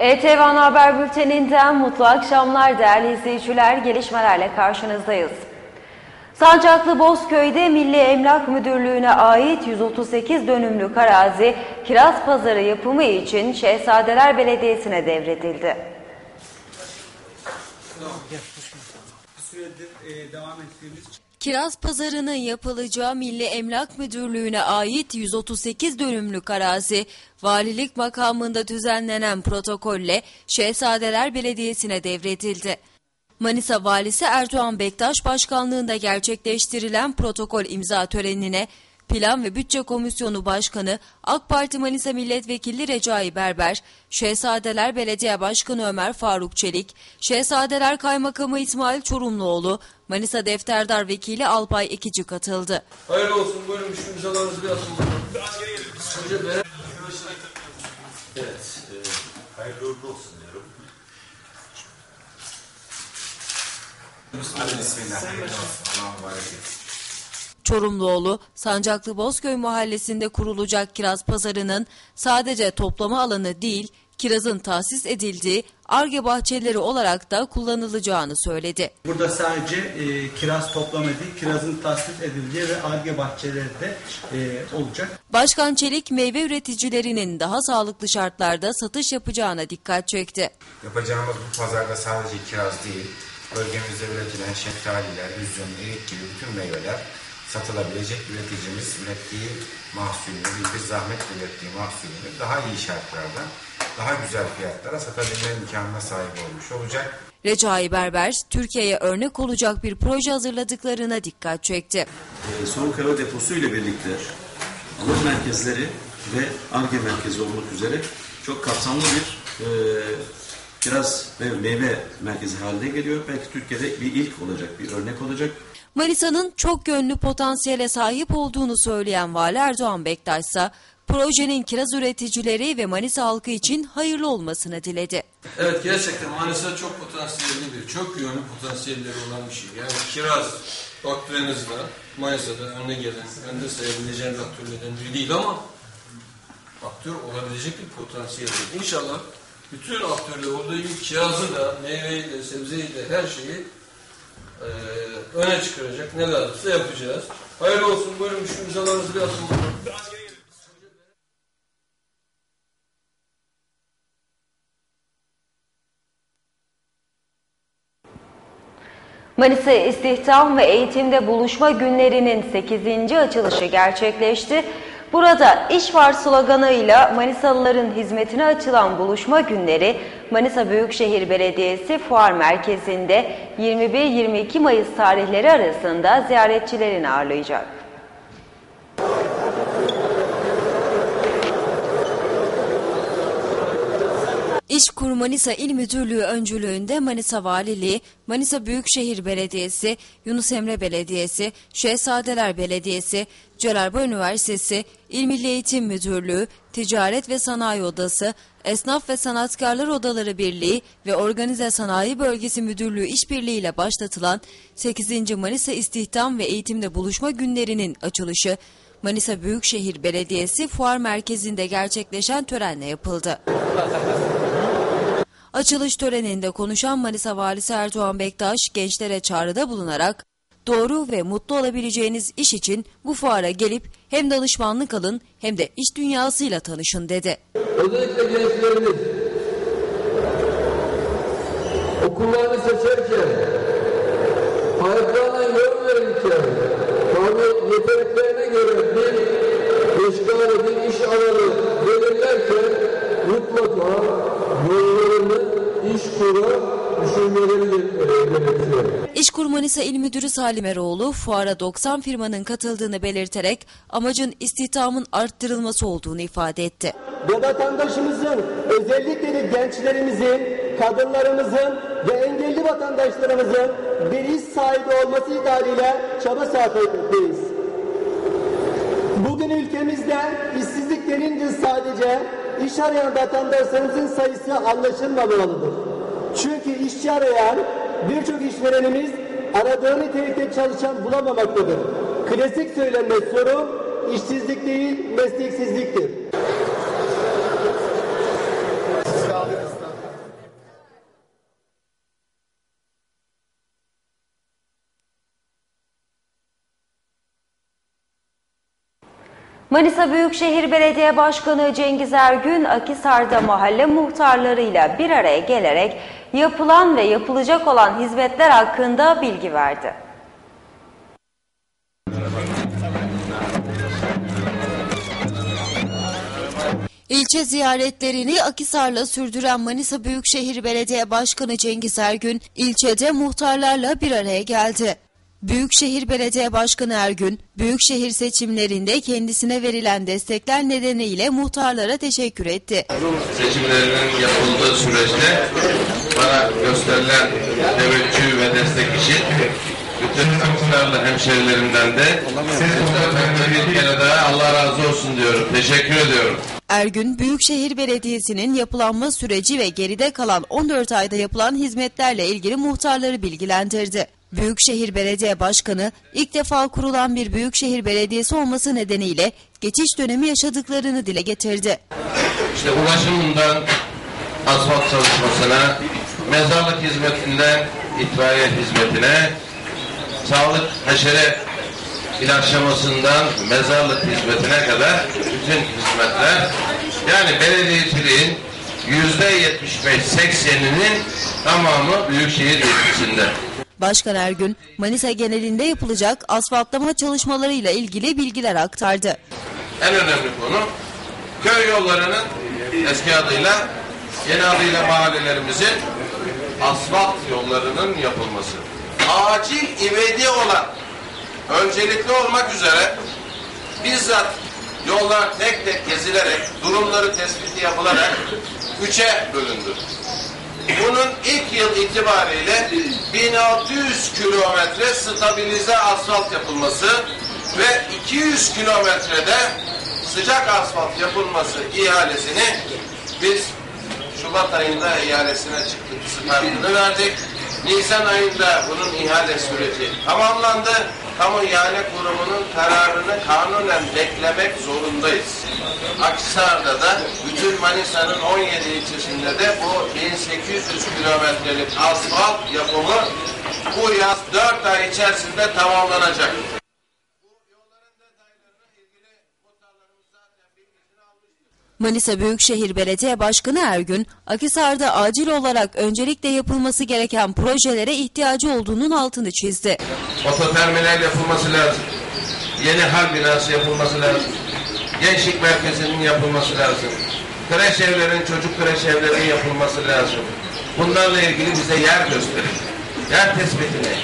ETV Ana Haber Bülteni'nden mutlu akşamlar değerli izleyiciler. Gelişmelerle karşınızdayız. Sancaklı Bozköy'de Milli Emlak Müdürlüğü'ne ait 138 dönümlük arazi kiraz pazarı yapımı için Şehzadeler Belediyesi'ne devredildi. süredir e, devam ettiğimiz Kiraz pazarının yapılacağı Milli Emlak Müdürlüğü'ne ait 138 dönümlük arazi, valilik makamında düzenlenen protokolle Şehzadeler Belediyesi'ne devredildi. Manisa Valisi Erdoğan Bektaş başkanlığında gerçekleştirilen protokol imza törenine Plan ve Bütçe Komisyonu Başkanı AK Parti Manisa Milletvekili Recai Berber, Şehzadeler Belediye Başkanı Ömer Faruk Çelik, Şehzadeler Kaymakamı İsmail Çorumluoğlu, Manisa Defterdar Vekili Alpay Ekici katıldı. Hayırlı olsun. Buyurun şu imzalarınızı bir atın bakalım. Önce ben... Evet, e, hayırlı uğurlu olsun diyorum. Çorumluoğlu, Sancaklı Bozköy mahallesinde kurulacak kiraz pazarının sadece toplama alanı değil, kirazın tahsis edildiği arge bahçeleri olarak da kullanılacağını söyledi. burada sadece e, kiraz toplama değil, kirazın tasnif edildiği ve arge bahçeleri de e, olacak. Başkan Çelik, meyve üreticilerinin daha sağlıklı şartlarda satış yapacağına dikkat çekti. Yapacağımız bu pazarda sadece kiraz değil, bölgemizde üretilen şeftaliler, üzüm, erik gibi bütün meyveler satılabilecek üreticimiz ürettiği mahsulünü, bir zahmetle ürettiği mahsulünü daha iyi şartlarda, daha güzel fiyatlara satabilme imkanına sahip olmuş olacak. Recai Berber, Türkiye'ye örnek olacak bir proje hazırladıklarına dikkat çekti. e, soğuk hava deposu ile birlikte alım merkezleri ve ARGE merkezi olmak üzere çok kapsamlı bir e, kiraz ve meyve merkezi haline geliyor. Belki Türkiye'de bir ilk olacak, bir örnek olacak. Manisa'nın çok yönlü potansiyele sahip olduğunu söyleyen Vali Erdoğan Bektaş ise projenin kiraz üreticileri ve Manisa halkı için hayırlı olmasını diledi. Evet gerçekten Manisa çok potansiyelli bir, çok yönlü potansiyelleri olan bir şey. Yani kiraz faktörünüzde Manisa'da önüne gelen, önde sayabileceğiniz aktörlerden biri değil ama aktör olabilecek bir potansiyel. İnşallah bütün aktörler orada gibi kirazı da, meyveyi de, sebzeyi de her şeyi eee öne çıkaracak. Ne lazımsa yapacağız. Hayırlı olsun. Buyurun şu imzalarınızı bir atın Manisa İstihdam ve Eğitimde Buluşma Günlerinin 8. açılışı gerçekleşti. Burada iş var sloganıyla Manisalıların hizmetine açılan buluşma günleri Manisa Büyükşehir Belediyesi Fuar Merkezi'nde 21-22 Mayıs tarihleri arasında ziyaretçilerini ağırlayacak. İşkur Manisa İl Müdürlüğü öncülüğünde Manisa Valiliği, Manisa Büyükşehir Belediyesi, Yunus Emre Belediyesi, Şehzadeler Belediyesi, Celalba Üniversitesi, İl Milli Eğitim Müdürlüğü, Ticaret ve Sanayi Odası, Esnaf ve Sanatkarlar Odaları Birliği ve Organize Sanayi Bölgesi Müdürlüğü işbirliğiyle başlatılan 8. Manisa İstihdam ve Eğitimde Buluşma Günlerinin açılışı, Manisa Büyükşehir Belediyesi Fuar Merkezi'nde gerçekleşen törenle yapıldı. Açılış töreninde konuşan Manisa Valisi Erdoğan Bektaş gençlere çağrıda bulunarak doğru ve mutlu olabileceğiniz iş için bu fuara gelip hem danışmanlık alın hem de iş dünyasıyla tanışın dedi. Özellikle gençlerimiz okullarını seçerken, hayatlarına yol verirken, tabi yeteneklerine göre bir eşgali, bir iş alanı belirlerken mutlaka yollarını iş kura e. İşkur Manisa İl Müdürü Salim Eroğlu fuara 90 firmanın katıldığını belirterek amacın istihdamın arttırılması olduğunu ifade etti. ve vatandaşımızın özellikle de gençlerimizin, kadınlarımızın ve engelli vatandaşlarımızın bir iş sahibi olması itibariyle çaba sarf etmekteyiz. Bugün ülkemizde işsizlik denince sadece iş arayan vatandaşlarımızın sayısı anlaşılmamalıdır. Çünkü işçi arayan birçok işverenimiz aradığı nitelikte çalışan bulamamaktadır. Klasik söylenme sorun işsizlik değil mesleksizliktir. Manisa Büyükşehir Belediye Başkanı Cengiz Ergün, Akisar'da mahalle muhtarlarıyla bir araya gelerek yapılan ve yapılacak olan hizmetler hakkında bilgi verdi. İlçe ziyaretlerini Akisar'la sürdüren Manisa Büyükşehir Belediye Başkanı Cengiz Ergün, ilçede muhtarlarla bir araya geldi. Büyükşehir Belediye Başkanı Ergün, Büyükşehir seçimlerinde kendisine verilen destekler nedeniyle muhtarlara teşekkür etti. seçimlerinin yapıldığı süreçte bana gösterilen teveccüh ve destek için bütün Aksaraylı hemşerilerimden de sizlerden bir kere daha Allah razı olsun diyorum. Teşekkür ediyorum. Ergün, Büyükşehir Belediyesi'nin yapılanma süreci ve geride kalan 14 ayda yapılan hizmetlerle ilgili muhtarları bilgilendirdi. Büyükşehir Belediye Başkanı ilk defa kurulan bir büyükşehir belediyesi olması nedeniyle geçiş dönemi yaşadıklarını dile getirdi. İşte ulaşımından asfalt çalışmasına, mezarlık hizmetinden itfaiye hizmetine, sağlık haşere ilaçlamasından mezarlık hizmetine kadar bütün hizmetler yani belediyeciliğin yüzde 75-80'inin tamamı büyükşehir yetkisinde. Başkan Ergün, Manisa genelinde yapılacak asfaltlama çalışmalarıyla ilgili bilgiler aktardı. En önemli konu köy yollarının eski adıyla yeni adıyla mahallelerimizin asfalt yollarının yapılması. Acil ivedi olan öncelikli olmak üzere bizzat yollar tek tek gezilerek durumları tespiti yapılarak üçe bölündü. Bunun ilk yıl itibariyle 1600 kilometre stabilize asfalt yapılması ve 200 kilometrede sıcak asfalt yapılması ihalesini biz Şubat ayında ihalesine çıktık, startını verdik. Nisan ayında bunun ihale süreci tamamlandı. Kamu ihale kurumunun kararını kanunen beklemek zorundayız. Aksar'da da bütün Manisa'nın 17 ilçesinde de bu 1800 kilometrelik asfalt yapımı bu yaz 4 ay içerisinde tamamlanacak. Manisa Büyükşehir Belediye Başkanı Ergün, Akisar'da acil olarak öncelikle yapılması gereken projelere ihtiyacı olduğunun altını çizdi. Ototerminal yapılması lazım. Yeni hal binası yapılması lazım. Gençlik merkezinin yapılması lazım. Kreş evlerin, çocuk kreş evlerinin yapılması lazım. Bunlarla ilgili bize yer gösterin. Yer tespitini.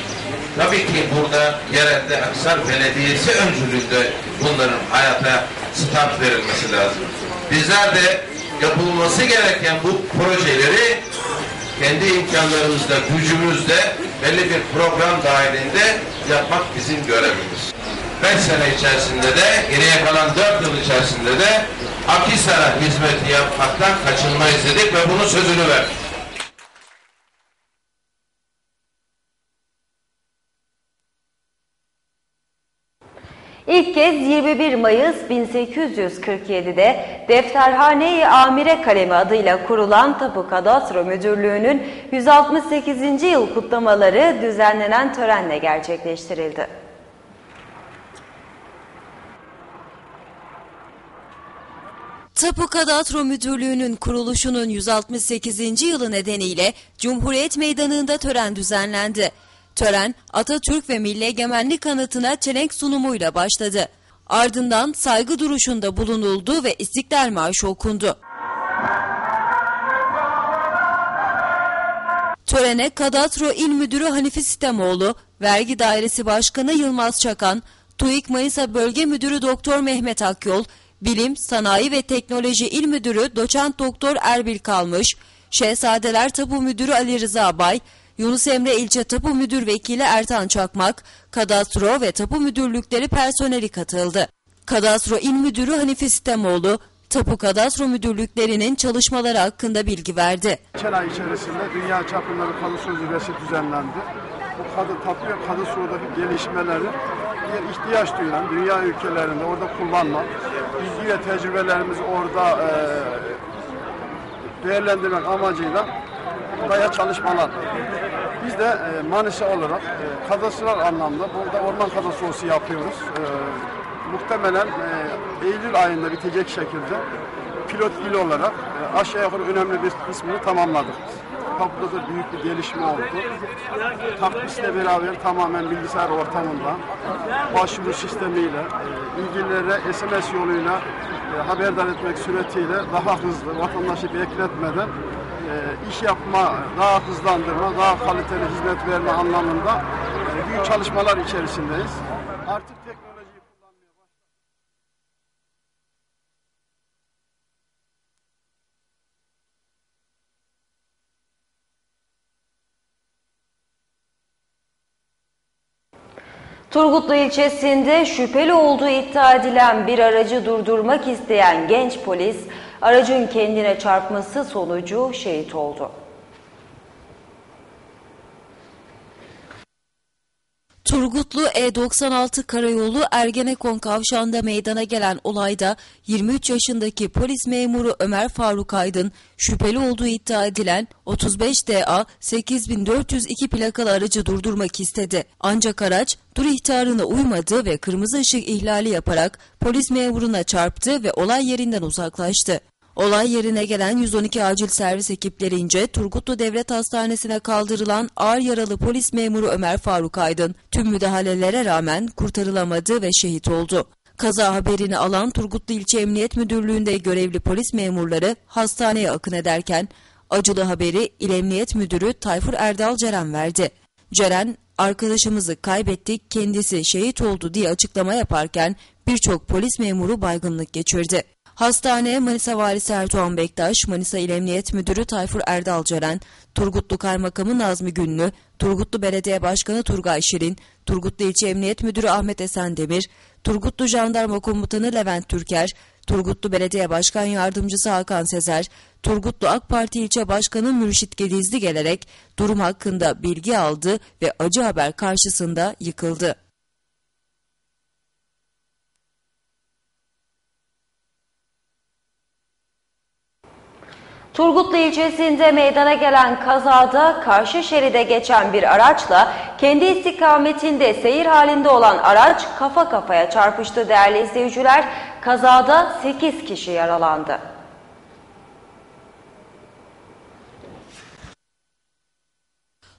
Tabii ki burada yerelde Aksar Belediyesi öncülüğünde bunların hayata start verilmesi lazım. Bizler de yapılması gereken bu projeleri kendi imkanlarımızda, gücümüzde belli bir program dahilinde yapmak bizim görevimiz. Beş sene içerisinde de, geriye kalan dört yıl içerisinde de Akisar'a hizmeti yapmaktan kaçınmayız dedik ve bunun sözünü verdik. İlk kez 21 Mayıs 1847'de Defterhane-i Amire Kalemi adıyla kurulan Tapu Kadastro Müdürlüğü'nün 168. yıl kutlamaları düzenlenen törenle gerçekleştirildi. Tapu Kadastro Müdürlüğü'nün kuruluşunun 168. yılı nedeniyle Cumhuriyet Meydanı'nda tören düzenlendi. Tören Atatürk ve Milli Egemenlik Anıtı'na çelenk sunumuyla başladı. Ardından saygı duruşunda bulunuldu ve İstiklal Marşı okundu. Törene Kadastro İl Müdürü Hanifi Sistemoğlu, Vergi Dairesi Başkanı Yılmaz Çakan, TÜİK Manisa Bölge Müdürü Doktor Mehmet Akyol, Bilim, Sanayi ve Teknoloji İl Müdürü Doçent Doktor Erbil Kalmış, Şehzadeler Tapu Müdürü Ali Rıza Bay, Yunus Emre İlçe Tapu Müdür Vekili Ertan Çakmak, Kadastro ve Tapu Müdürlükleri personeli katıldı. Kadastro İl Müdürü Hanife Sistemoğlu, Tapu Kadastro Müdürlüklerinin çalışmaları hakkında bilgi verdi. Geçen içerisinde dünya çapında bir kadastro zirvesi düzenlendi. Bu kadın tapu ve kadastrodaki gelişmeleri bir ihtiyaç duyulan dünya ülkelerinde orada kullanmak, bilgi ve tecrübelerimizi orada e, değerlendirmek amacıyla buraya çalışmalar. Biz de e, Manisa olarak e, kadastral anlamda burada orman kadastrosu yapıyoruz. E, muhtemelen e, Eylül ayında bitecek şekilde pilot il olarak e, aşağı yukarı önemli bir kısmını tamamladık. Kapıda da büyük bir gelişme oldu. Takvisle beraber tamamen bilgisayar ortamında başvuru sistemiyle e, ilgililere SMS yoluyla e, haberdar etmek suretiyle daha hızlı vatandaşı bekletmeden e, iş yapma, daha hızlandırma, daha kaliteli hizmet verme anlamında e, büyük çalışmalar içerisindeyiz. Artık teknolojiyi kullanmaya başladık. Turgutlu ilçesinde şüpheli olduğu iddia edilen bir aracı durdurmak isteyen genç polis aracın kendine çarpması sonucu şehit oldu. Turgutlu E96 Karayolu Ergenekon kavşağında meydana gelen olayda 23 yaşındaki polis memuru Ömer Faruk Aydın şüpheli olduğu iddia edilen 35 DA 8402 plakalı aracı durdurmak istedi. Ancak araç dur ihtarına uymadı ve kırmızı ışık ihlali yaparak polis memuruna çarptı ve olay yerinden uzaklaştı. Olay yerine gelen 112 acil servis ekiplerince Turgutlu Devlet Hastanesi'ne kaldırılan ağır yaralı polis memuru Ömer Faruk Aydın tüm müdahalelere rağmen kurtarılamadı ve şehit oldu. Kaza haberini alan Turgutlu İlçe Emniyet Müdürlüğü'nde görevli polis memurları hastaneye akın ederken acılı haberi İl Emniyet Müdürü Tayfur Erdal Ceren verdi. Ceren, arkadaşımızı kaybettik, kendisi şehit oldu diye açıklama yaparken birçok polis memuru baygınlık geçirdi. Hastane Manisa Valisi Erdoğan Bektaş, Manisa İl Emniyet Müdürü Tayfur Erdal Ceren, Turgutlu Kaymakamı Nazmi Günlü, Turgutlu Belediye Başkanı Turgay Şirin, Turgutlu İlçe Emniyet Müdürü Ahmet Esendemir, Turgutlu Jandarma Komutanı Levent Türker, Turgutlu Belediye Başkan Yardımcısı Hakan Sezer, Turgutlu AK Parti İlçe Başkanı Mürşit Gedizli gelerek durum hakkında bilgi aldı ve acı haber karşısında yıkıldı. Turgutlu ilçesinde meydana gelen kazada karşı şeride geçen bir araçla kendi istikametinde seyir halinde olan araç kafa kafaya çarpıştı değerli izleyiciler. Kazada 8 kişi yaralandı.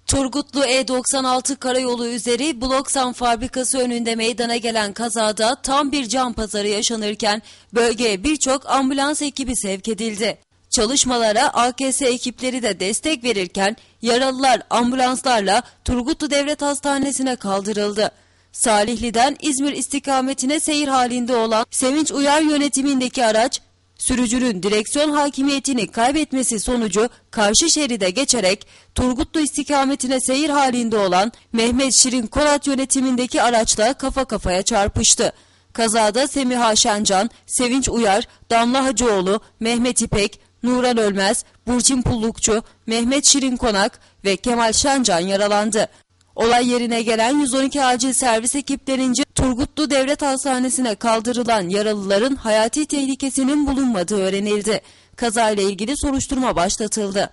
Turgutlu E96 karayolu üzeri Bloksan fabrikası önünde meydana gelen kazada tam bir can pazarı yaşanırken bölgeye birçok ambulans ekibi sevk edildi. Çalışmalara AKS ekipleri de destek verirken yaralılar ambulanslarla Turgutlu Devlet Hastanesi'ne kaldırıldı. Salihli'den İzmir istikametine seyir halinde olan Sevinç Uyar yönetimindeki araç sürücünün direksiyon hakimiyetini kaybetmesi sonucu karşı şeride geçerek Turgutlu istikametine seyir halinde olan Mehmet Şirin Korat yönetimindeki araçla kafa kafaya çarpıştı. Kazada Semiha Şencan, Sevinç Uyar, Damla Hacıoğlu, Mehmet İpek, Nuran Ölmez, Burçin Pullukçu, Mehmet Şirin Konak ve Kemal Şencan yaralandı. Olay yerine gelen 112 acil servis ekiplerince Turgutlu Devlet Hastanesi'ne kaldırılan yaralıların hayati tehlikesinin bulunmadığı öğrenildi. Kazayla ilgili soruşturma başlatıldı.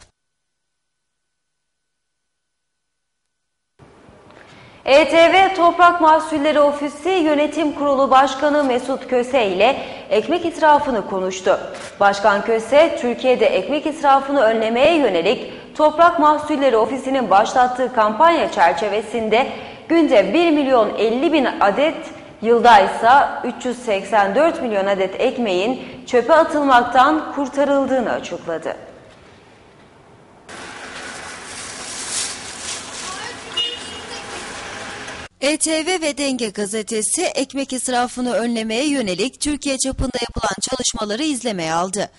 ETV Toprak Mahsulleri Ofisi Yönetim Kurulu Başkanı Mesut Köse ile ekmek israfını konuştu. Başkan Köse, Türkiye'de ekmek israfını önlemeye yönelik Toprak Mahsulleri Ofisi'nin başlattığı kampanya çerçevesinde günde 1 milyon 50 bin adet, yılda ise 384 milyon adet ekmeğin çöpe atılmaktan kurtarıldığını açıkladı. ETV ve Denge gazetesi ekmek israfını önlemeye yönelik Türkiye çapında yapılan çalışmaları izlemeye aldı.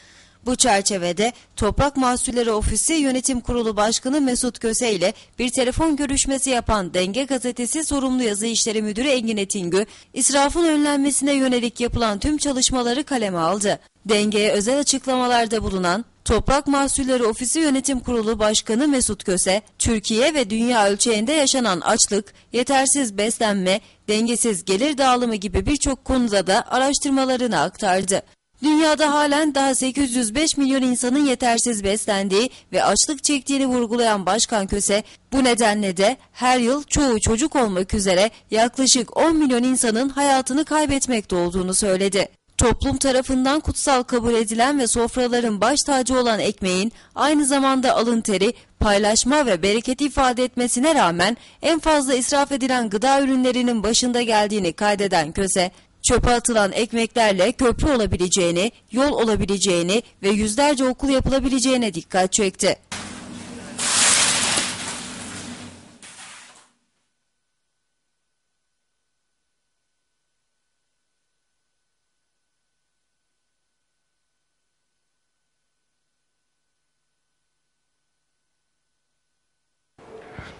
Bu çerçevede Toprak Mahsulleri Ofisi Yönetim Kurulu Başkanı Mesut Köse ile bir telefon görüşmesi yapan Denge Gazetesi sorumlu yazı işleri müdürü Engin Etingü, israfın önlenmesine yönelik yapılan tüm çalışmaları kaleme aldı. Denge'ye özel açıklamalarda bulunan Toprak Mahsulleri Ofisi Yönetim Kurulu Başkanı Mesut Köse, Türkiye ve dünya ölçeğinde yaşanan açlık, yetersiz beslenme, dengesiz gelir dağılımı gibi birçok konuda da araştırmalarını aktardı. Dünyada halen daha 805 milyon insanın yetersiz beslendiği ve açlık çektiğini vurgulayan Başkan Köse, bu nedenle de her yıl çoğu çocuk olmak üzere yaklaşık 10 milyon insanın hayatını kaybetmekte olduğunu söyledi. Toplum tarafından kutsal kabul edilen ve sofraların baş tacı olan ekmeğin aynı zamanda alın teri, paylaşma ve bereket ifade etmesine rağmen en fazla israf edilen gıda ürünlerinin başında geldiğini kaydeden Köse, çöpe atılan ekmeklerle köprü olabileceğini, yol olabileceğini ve yüzlerce okul yapılabileceğine dikkat çekti.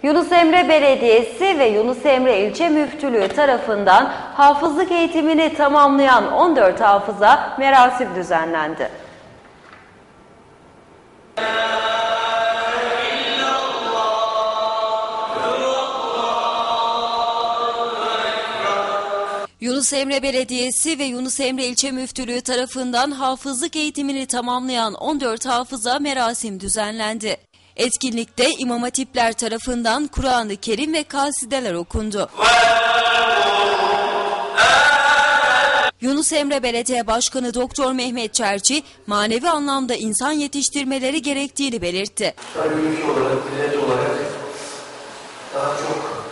Yunus Emre Belediyesi ve Yunus Emre İlçe Müftülüğü tarafından hafızlık eğitimini tamamlayan 14 hafıza merasim düzenlendi. Yunus Emre Belediyesi ve Yunus Emre İlçe Müftülüğü tarafından hafızlık eğitimini tamamlayan 14 hafıza merasim düzenlendi. Etkinlikte İmam Hatipler tarafından Kur'an-ı Kerim ve kasideler okundu. Yunus Emre Belediye Başkanı Doktor Mehmet Çerçi, manevi anlamda insan yetiştirmeleri gerektiğini belirtti. Ülke olarak, millet olarak daha çok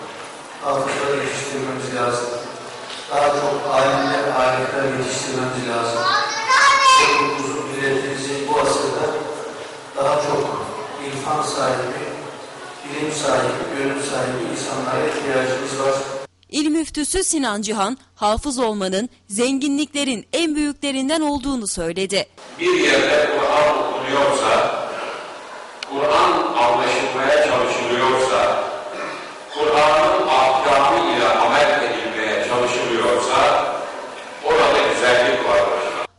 hafızları yetiştirmemiz lazım. Daha çok alimler, alimler yetiştirmemiz lazım. Toplumumuzun, milletimizin bu asırda daha çok irfan sahibi, bilim sahibi, gönül sahibi insanlara ihtiyacımız var. İl müftüsü Sinan Cihan, hafız olmanın zenginliklerin en büyüklerinden olduğunu söyledi. bir yerde Kur'an okunuyorsa, Kur'an anlaşılmaya çalışılıyorsa,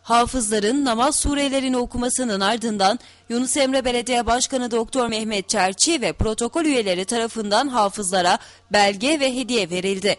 Hafızların namaz surelerini okumasının ardından Yunus Emre Belediye Başkanı Doktor Mehmet Çerçi ve protokol üyeleri tarafından hafızlara belge ve hediye verildi.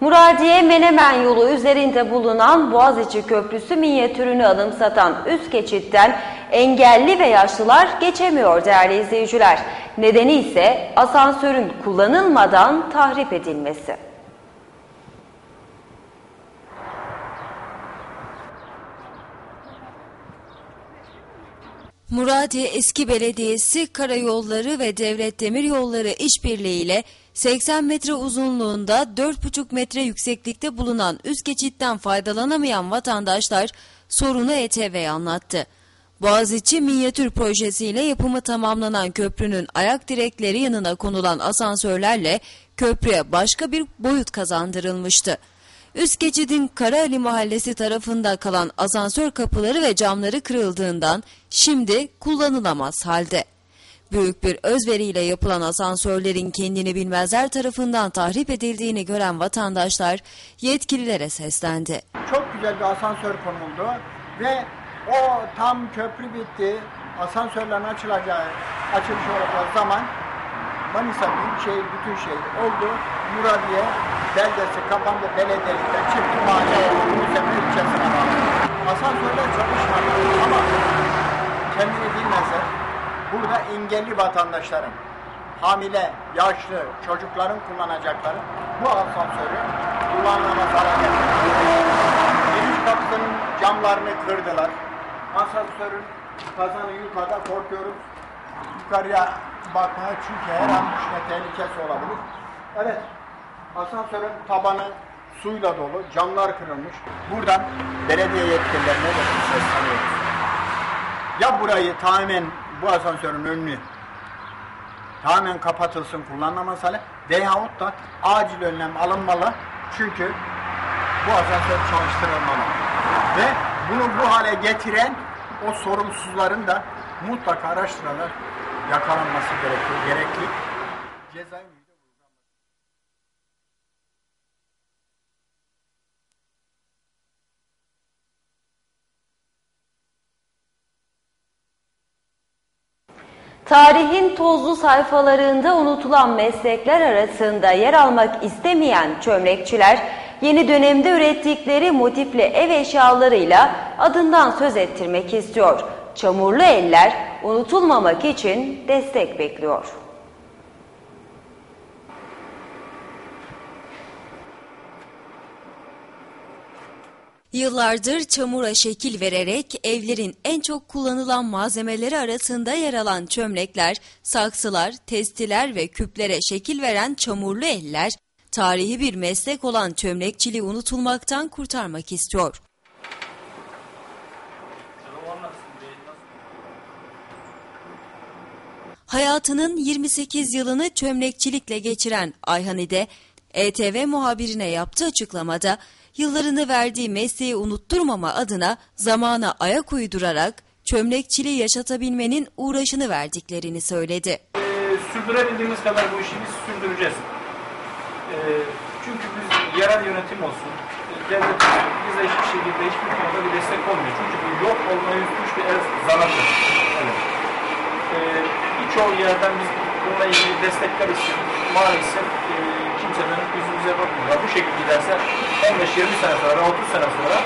Muradiye Menemen yolu üzerinde bulunan Boğaziçi Köprüsü minyatürünü anımsatan üst geçitten engelli ve yaşlılar geçemiyor değerli izleyiciler. Nedeni ise asansörün kullanılmadan tahrip edilmesi. Muradiye Eski Belediyesi Karayolları ve Devlet Demiryolları işbirliğiyle 80 metre uzunluğunda 4,5 metre yükseklikte bulunan üst geçitten faydalanamayan vatandaşlar sorunu ETV'ye anlattı. Boğaziçi minyatür projesiyle yapımı tamamlanan köprünün ayak direkleri yanına konulan asansörlerle köprüye başka bir boyut kazandırılmıştı. Üst geçidin Karaali Mahallesi tarafında kalan asansör kapıları ve camları kırıldığından şimdi kullanılamaz halde. Büyük bir özveriyle yapılan asansörlerin kendini bilmezler tarafından tahrip edildiğini gören vatandaşlar yetkililere seslendi. Çok güzel bir asansör konuldu ve o tam köprü bitti. Asansörlerin açılacağı, açılış olacağı zaman Manisa Büyükşehir bütün şey oldu. Muradiye beldesi kapandı, belediyelikten çıktı mahalleye, Musefe ilçesine bağlı. Asansörler çalışmadı ama kendini bilmezler. Burada engelli vatandaşların, hamile, yaşlı, çocukların kullanacakları bu asansörü kullanılamaz hale getirdi. Giriş kapısının camlarını kırdılar. Asansörün kazanı yukarıda korkuyoruz. Yukarıya bakmaya çünkü her an düşme tehlikesi olabilir. Evet, asansörün tabanı suyla dolu, camlar kırılmış. Buradan belediye yetkililerine de sesleniyoruz. Ya burayı tamamen bu asansörün önünü tamamen kapatılsın kullanılamaz hale veyahut da acil önlem alınmalı. Çünkü bu asansör çalıştırılmalı. Ve bunu bu hale getiren o sorumsuzların da mutlaka araştırılarak yakalanması gerekir, gerekli. Cezayı Tarihin tozlu sayfalarında unutulan meslekler arasında yer almak istemeyen çömlekçiler, yeni dönemde ürettikleri motifli ev eşyalarıyla adından söz ettirmek istiyor. Çamurlu eller unutulmamak için destek bekliyor. Yıllardır çamura şekil vererek evlerin en çok kullanılan malzemeleri arasında yer alan çömlekler, saksılar, testiler ve küplere şekil veren çamurlu eller, tarihi bir meslek olan çömlekçiliği unutulmaktan kurtarmak istiyor. Hayatının 28 yılını çömlekçilikle geçiren Ayhanide, ETV muhabirine yaptığı açıklamada yıllarını verdiği mesleği unutturmama adına zamana ayak uydurarak çömlekçiliği yaşatabilmenin uğraşını verdiklerini söyledi. Ee, sürdürebildiğimiz kadar bu işi biz sürdüreceğiz. Ee, çünkü biz yerel yönetim olsun, devlet bize hiçbir şekilde hiçbir konuda bir destek olmuyor. Çünkü bu yok olmaya yüzmüş bir el zanattır. Evet. Ee, birçoğu yerden biz bununla ilgili destekler istiyoruz. Maalesef e, kimseden yüzümüze bakmıyorlar. Bu şekilde giderse 15-20 sene sonra, 30 sene sonra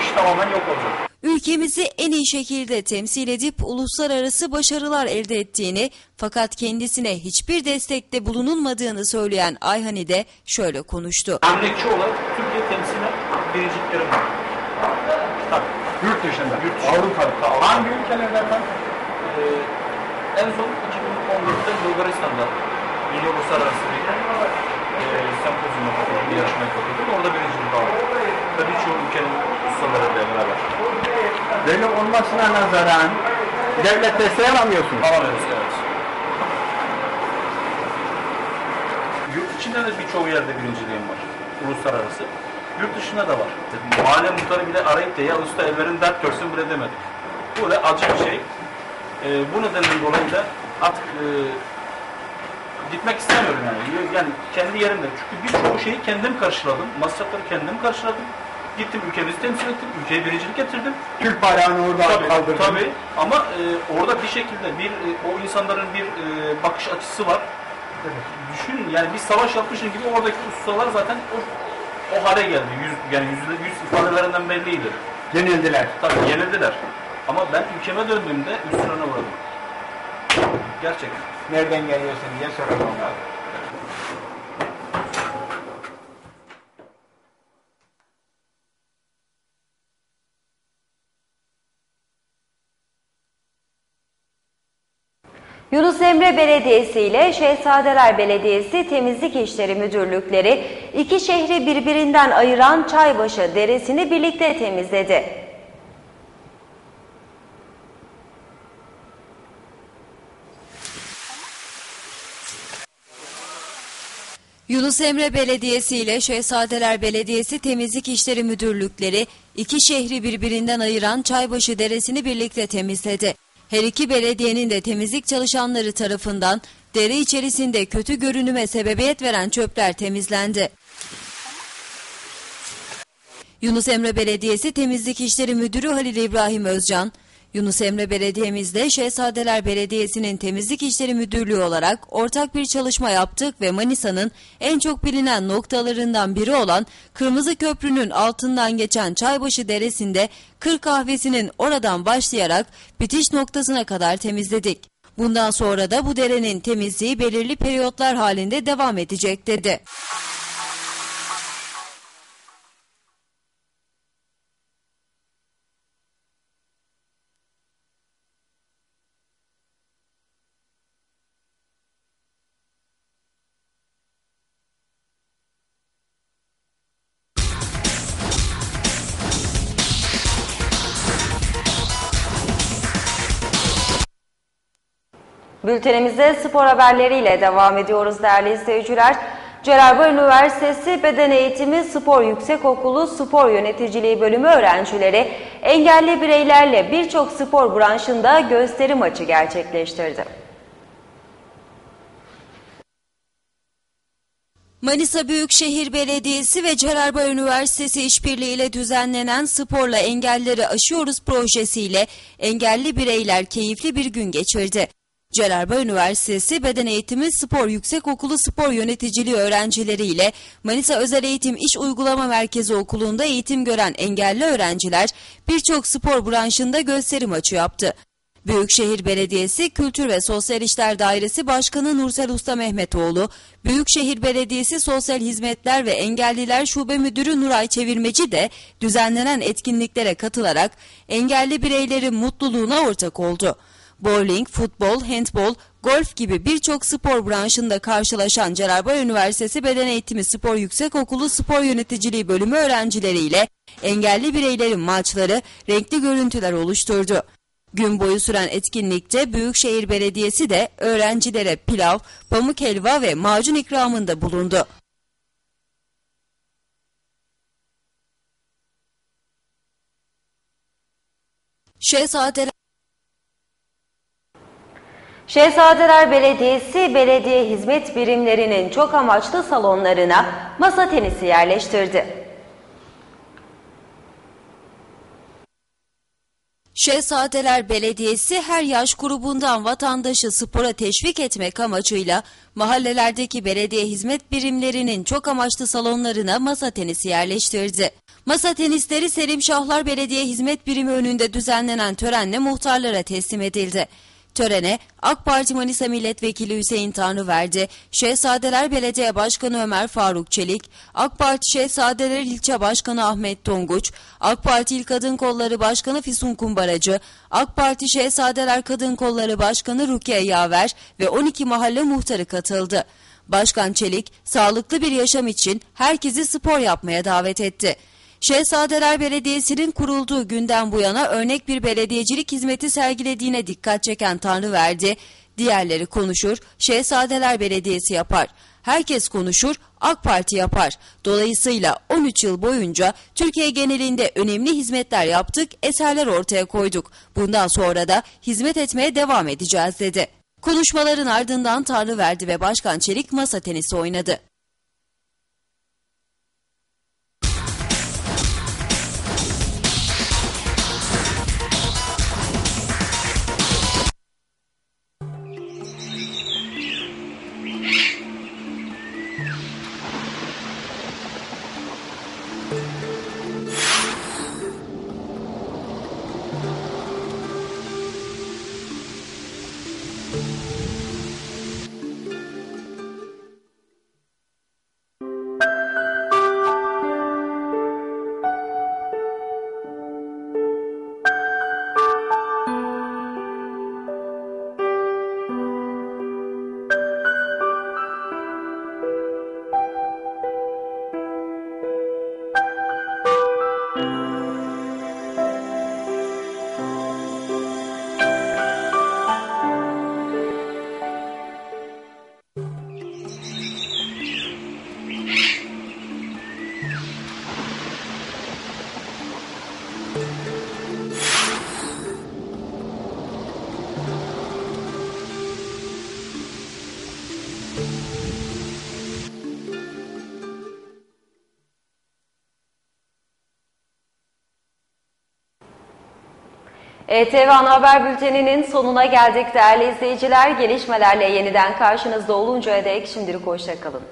iş tamamen yok olacak. Ülkemizi en iyi şekilde temsil edip uluslararası başarılar elde ettiğini fakat kendisine hiçbir destekte bulunulmadığını söyleyen Ayhani de şöyle konuştu. Örnekçi olarak Türkiye temsilen biriciklerim var. Tabii. Yurt dışında, yurt dışında. Avrupa'da. Hangi ülkelerde efendim? Ee, en son 2014'te Bulgaristan'da Yeni Uluslararası bir e, sempozyuma katıldım, bir yarışmaya katıldım. Orada birincilik aldım. Tabii çoğu ülkenin ustalarıyla beraber. Böyle olmasına nazaran devlet desteği alamıyorsunuz. Alamıyoruz, evet. Yurt içinde de birçoğu yerde birinciliğim var. Uluslararası. Yurt dışında da var. Mahalle muhtarı bile arayıp da ya usta ellerin dert görsün bile demedi. Bu da acı bir şey. Ee, bu nedenden dolayı da artık e, gitmek istemiyorum yani. Yani kendi yerimde. Çünkü birçoğu şeyi kendim karşıladım. Masrafları kendim karşıladım. Gittim ülkemizi temsil ettim. Ülkeye birincilik getirdim. Türk bayrağını orada tabii, kaldırdın. Tabii ama e, orada bir şekilde bir e, o insanların bir e, bakış açısı var. Düşün yani bir savaş yapmışın gibi oradaki ustalar zaten o, o hale geldi. Yüz, yani yüz, yüz ifadelerinden belliydi. Yenildiler. Tabii yenildiler. Ama ben ülkeme döndüğümde üstlerine uğradım. Gerçekten. Nereden geliyorsun diye soralım. Yunus Emre Belediyesi ile Şehzadeler Belediyesi Temizlik İşleri Müdürlükleri iki şehri birbirinden ayıran Çaybaşı Deresi'ni birlikte temizledi. Yunus Emre Belediyesi ile Şehzadeler Belediyesi Temizlik İşleri Müdürlükleri iki şehri birbirinden ayıran Çaybaşı Deresi'ni birlikte temizledi. Her iki belediyenin de temizlik çalışanları tarafından dere içerisinde kötü görünüme sebebiyet veren çöpler temizlendi. Yunus Emre Belediyesi Temizlik İşleri Müdürü Halil İbrahim Özcan, Yunus Emre Belediye'mizde Şehzadeler Belediyesi'nin Temizlik İşleri Müdürlüğü olarak ortak bir çalışma yaptık ve Manisa'nın en çok bilinen noktalarından biri olan Kırmızı Köprü'nün altından geçen Çaybaşı Deresi'nde Kır Kahvesi'nin oradan başlayarak bitiş noktasına kadar temizledik. Bundan sonra da bu derenin temizliği belirli periyotlar halinde devam edecek dedi. Bültenimize spor haberleriyle devam ediyoruz değerli izleyiciler. Cerrahpaşa Üniversitesi Beden Eğitimi Spor Yüksekokulu Spor Yöneticiliği Bölümü öğrencileri engelli bireylerle birçok spor branşında gösteri maçı gerçekleştirdi. Manisa Büyükşehir Belediyesi ve Cerrahpaşa Üniversitesi işbirliğiyle düzenlenen Sporla Engelleri Aşıyoruz projesiyle engelli bireyler keyifli bir gün geçirdi. Celalba Üniversitesi Beden Eğitimi Spor Yüksekokulu Spor Yöneticiliği öğrencileriyle Manisa Özel Eğitim İş Uygulama Merkezi Okulu'nda eğitim gören engelli öğrenciler birçok spor branşında gösteri maçı yaptı. Büyükşehir Belediyesi Kültür ve Sosyal İşler Dairesi Başkanı Nursel Usta Mehmetoğlu, Büyükşehir Belediyesi Sosyal Hizmetler ve Engelliler Şube Müdürü Nuray Çevirmeci de düzenlenen etkinliklere katılarak engelli bireylerin mutluluğuna ortak oldu. Bowling, futbol, handbol, golf gibi birçok spor branşında karşılaşan Cerrahpaşa Üniversitesi Beden Eğitimi Spor Yüksekokulu Spor Yöneticiliği bölümü öğrencileriyle engelli bireylerin maçları renkli görüntüler oluşturdu. Gün boyu süren etkinlikte Büyükşehir Belediyesi de öğrencilere pilav, pamuk helva ve macun ikramında bulundu. Şehzadeler Şehzadeler Belediyesi belediye hizmet birimlerinin çok amaçlı salonlarına masa tenisi yerleştirdi. Şehzadeler Belediyesi her yaş grubundan vatandaşı spora teşvik etmek amacıyla mahallelerdeki belediye hizmet birimlerinin çok amaçlı salonlarına masa tenisi yerleştirdi. Masa tenisleri Selim Şahlar Belediye Hizmet Birimi önünde düzenlenen törenle muhtarlara teslim edildi. Törene AK Parti Manisa Milletvekili Hüseyin Tanrıverdi, Şehzadeler Belediye Başkanı Ömer Faruk Çelik, AK Parti Şehzadeler İlçe Başkanı Ahmet Tonguç, AK Parti İl Kadın Kolları Başkanı Füsun Kumbaracı, AK Parti Şehzadeler Kadın Kolları Başkanı Rukiye Yaver ve 12 mahalle muhtarı katıldı. Başkan Çelik, sağlıklı bir yaşam için herkesi spor yapmaya davet etti. Şehzadeler Belediyesi'nin kurulduğu günden bu yana örnek bir belediyecilik hizmeti sergilediğine dikkat çeken Tanrıverdi, diğerleri konuşur, Şehzadeler Belediyesi yapar. Herkes konuşur, AK Parti yapar. Dolayısıyla 13 yıl boyunca Türkiye genelinde önemli hizmetler yaptık, eserler ortaya koyduk. Bundan sonra da hizmet etmeye devam edeceğiz dedi. Konuşmaların ardından Tanrıverdi ve Başkan Çelik masa tenisi oynadı. ETV Ana Haber Bülteni'nin sonuna geldik değerli izleyiciler. Gelişmelerle yeniden karşınızda oluncaya dek şimdilik hoşçakalın.